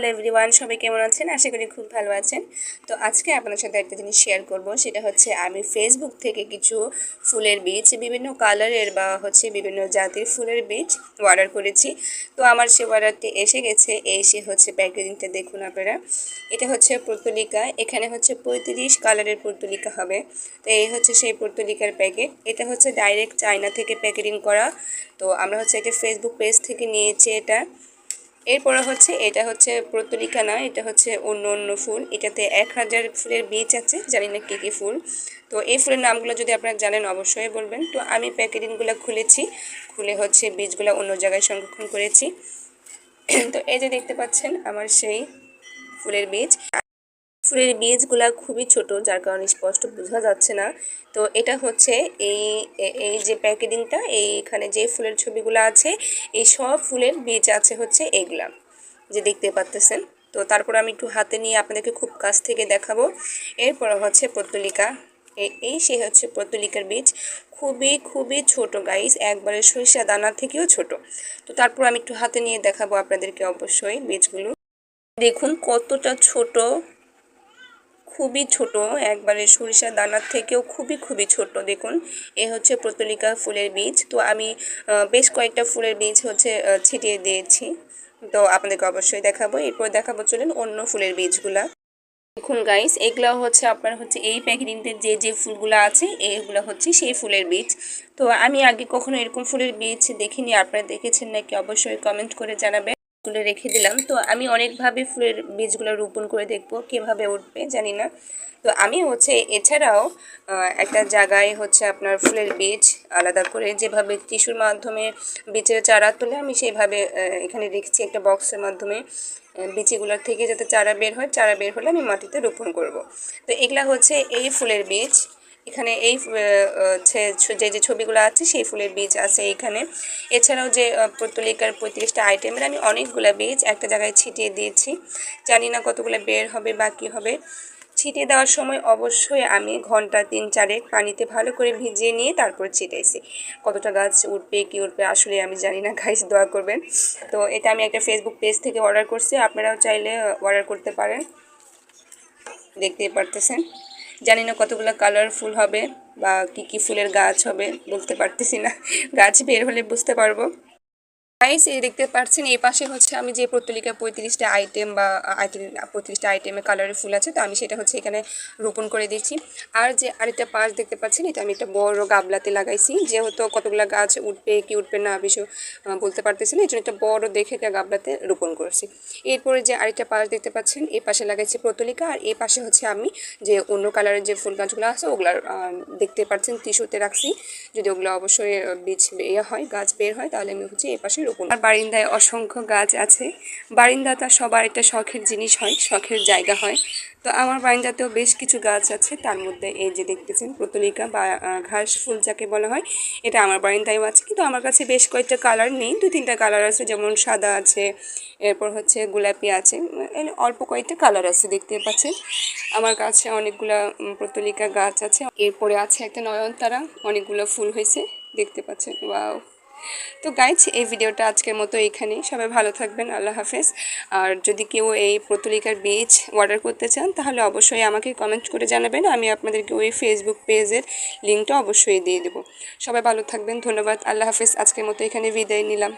Hello everyone সবাই কেমন আছেন? আশা করি খুব ভালো আছেন। তো আজকে আপনার সাথে একটা জিনিস শেয়ার করব, সেটা হচ্ছে আমি ফেসবুক থেকে কিছু ফুলের বীজ, বিভিন্ন কালারের বা হচ্ছে বিভিন্ন জাতির ফুলের বীজ অর্ডার করেছি। তো আমার সে অর্ডারটি এসে গেছে, এসে হচ্ছে প্যাকেজিংটা দেখুন আপনারা। এটা হচ্ছে পর্তুলিকা, এখানে হচ্ছে পঁয়ত্রিশ কালারের পর্তুলিকা হবে। তো এই হচ্ছে সেই পর্তুলিকার প্যাকেট এটা হচ্ছে ডাইরেক্ট চায়না থেকে প্যাকেটিং করা। তো আমরা হচ্ছে এটা ফেসবুক পেজ থেকে নিয়েছি এটা। এরপরে হচ্ছে, এটা হচ্ছে প্রতলিকা না, এটা হচ্ছে অন্য অন্য ফুল। এটাতে এক হাজার ফুলের বীজ আছে, জানি না কী কী ফুল। তো এই ফুলের নামগুলো যদি আপনারা জানেন অবশ্যই বলবেন। তো আমি প্যাকেটিংগুলো খুলেছি, খুলে হচ্ছে বীজগুলো অন্য জায়গায় সংরক্ষণ করেছি। তো এই যে দেখতে পাচ্ছেন, আমার সেই ফুলের বীজ। ফুলের বীজগুলা খুবই ছোট, যার কারণে স্পষ্ট বোঝা যাচ্ছে না। তো এটা হচ্ছে এই এই যে প্যাকেটিংটা, এইখানে যে ফুলের ছবিগুলো আছে, এই সব ফুলের বীজ আছে হচ্ছে এগুলা, যে দেখতে পাচ্তেছেন। তো তারপর আমি একটু হাতে নিয়ে আপনাদেরকে খুব কাছ থেকে দেখাবো। এরপর হচ্ছে পত্তলিকা। এই সে হচ্ছে পত্তলিকার বীজ। খুবই খুবই ছোট গাইস একবারে সরিষা দানা থেকেও ছোট। তো তারপর আমি একটু হাতে নিয়ে দেখাবো আপনাদেরকে অবশ্যই বীজগুলো। দেখুন কতটা ছোট। খুবই ছোট, একবারে সরিষা দানার থেকেও খুবই খুবই ছোট, দেখুন। এ হচ্ছে প্রতলিকা ফুলের বীজ। তো আমি বেশ কয়েকটা ফুলের বীজ হচ্ছে ছিটিয়ে দিয়েছি। তো আপনাদেরকে অবশ্যই দেখাবো। এরপর দেখাবো চলেন অন্য ফুলের বীজগুলা। দেখুন গাইস এগুলো হচ্ছে আপনার হচ্ছে এই প্যাকেটিংতে যে যে ফুলগুলো আছে এইগুলো হচ্ছে সেই ফুলের বীজ। তো আমি আগে কখনো এরকম ফুলের বীজ দেখিনি। আপনারা দেখেছেন নাকি? অবশ্যই কমেন্ট করে জানাবেন। তুলে রেখে দিলাম। তো আমি অনেকভাবে ফুলের বীজগুলো রোপণ করে দেখব, কীভাবে উঠবে জানি না। তো আমি হচ্ছে এছাড়াও একটা জায়গায় হচ্ছে আপনার ফুলের বীজ আলাদা করে যেভাবে টিস্যুর মাধ্যমে বীজের চারা তুলে আমি সেইভাবে এখানে রেখেছি একটা বক্সের মাধ্যমে বীজগুলোর থেকে যাতে চারা বের হয়, চারা বের হলে আমি মাটিতে রোপণ করব। তো এগুলা হচ্ছে এই ফুলের বীজ। এখানে এই যে যে ছবিগুলো আছে, সেই ফুলের বীজ আছে এইখানে এছাড়াও যে পত্তলিকার পঁয়ত্রিশটা আইটেমের আমি অনেকগুলো বীজ একটা জায়গায় ছিটিয়ে দিয়েছি। জানি না কতগুলো বের হবে বা কী হবে। ছিটিয়ে দেওয়ার সময় অবশ্যই আমি ঘণ্টা তিন চারেক পানিতে ভালো করে ভিজিয়ে নিয়ে তারপর ছিটেছি কতটা গাছ উঠবে, কি উঠবে, আসলে আমি জানি না গাছ দোয়া করবেন। তো এটা আমি একটা ফেসবুক পেজ থেকে অর্ডার করছি, আপনারাও চাইলে অর্ডার করতে পারেন। দেখতেই পারতেছেন। জানি না কতগুলো কালারফুল হবে বা কি কি ফুলের গাছ হবে, বলতে পারতেছি না। গাছ বের হলে বুঝতে পারব। গাইস এই দেখতে পাচ্ছেন, এই পাশে হচ্ছে আমি যে প্রত্যলিকা পঁয়ত্রিশটা আইটেম বা পঁয়ত্রিশটা আইটেমে কালারের ফুল আছে, তো আমি সেটা হচ্ছে এখানে রোপণ করে দিচ্ছি। আর যে আরেকটা পাশ দেখতে পাচ্ছেন, এটা আমি একটা বড় গাবলাতে লাগাইছি, যেহেতু কতগুলো গাছ উঠবে, কি উঠবে না বেশি বলতে পারতেছি না এই জন্য একটা বড় দেখে একটা গাবলাতে রোপণ করেছি। এরপরে যে আরেকটা পাশ দেখতে পাচ্ছেন, এই পাশে লাগাইছি প্রতলিকা আর এই পাশে হচ্ছে আমি যে অন্য কালারের যে ফুল গাছগুলো আছে, ওগুলার দেখতে পাচ্ছেন টিস্যুতে রাখছি। যদি ওগুলো অবশ্যই বীজ ইয়ে হয়, গাছ বের হয়, তাহলে আমি হচ্ছে এই পাশে রোপণ আর বারিন্দায় অসংখ্য গাছ আছে। বারিন্দাটা সবার একটা শখের জিনিস হয়, শখের জায়গা হয়। তো আমার বারিন্দাতেও বেশ কিছু গাছ আছে। তার মধ্যে এই যে দেখতেছেন, প্রতলিকা বা ঘাস ফুল যাকে বলা হয়, এটা আমার বারিন্দায়ও আছে। কিন্তু আমার কাছে বেশ কয়েকটা কালার নেই। দু তিনটা কালার আছে, যেমন সাদা আছে, এরপর হচ্ছে গোলাপি আছে। অল্প কয়েকটা কালার আছে, দেখতে পাচ্ছেন। আমার কাছে অনেকগুলা প্রতলিকা গাছ আছে। এরপরে আছে একটা নয়নতারা, অনেকগুলো ফুল হয়েছে, দেখতে পাচ্ছেন। ওয়াও! তো গাইজ এই ভিডিওটা আজকের মতো এইখানে সবাই ভালো থাকবেন, আল্লাহ হাফেজ। আর যদি কেউ এই প্রতলিকার বীজ অর্ডার করতে চান, তাহলে অবশ্যই আমাকে কমেন্ট করে জানাবেন। আমি আপনাদেরকে ওই ফেসবুক পেজের লিঙ্কটা অবশ্যই দিয়ে দেবো। সবাই ভালো থাকবেন, ধন্যবাদ, আল্লাহ হাফেজ। আজকের মতো এখানে বিদায় নিলাম।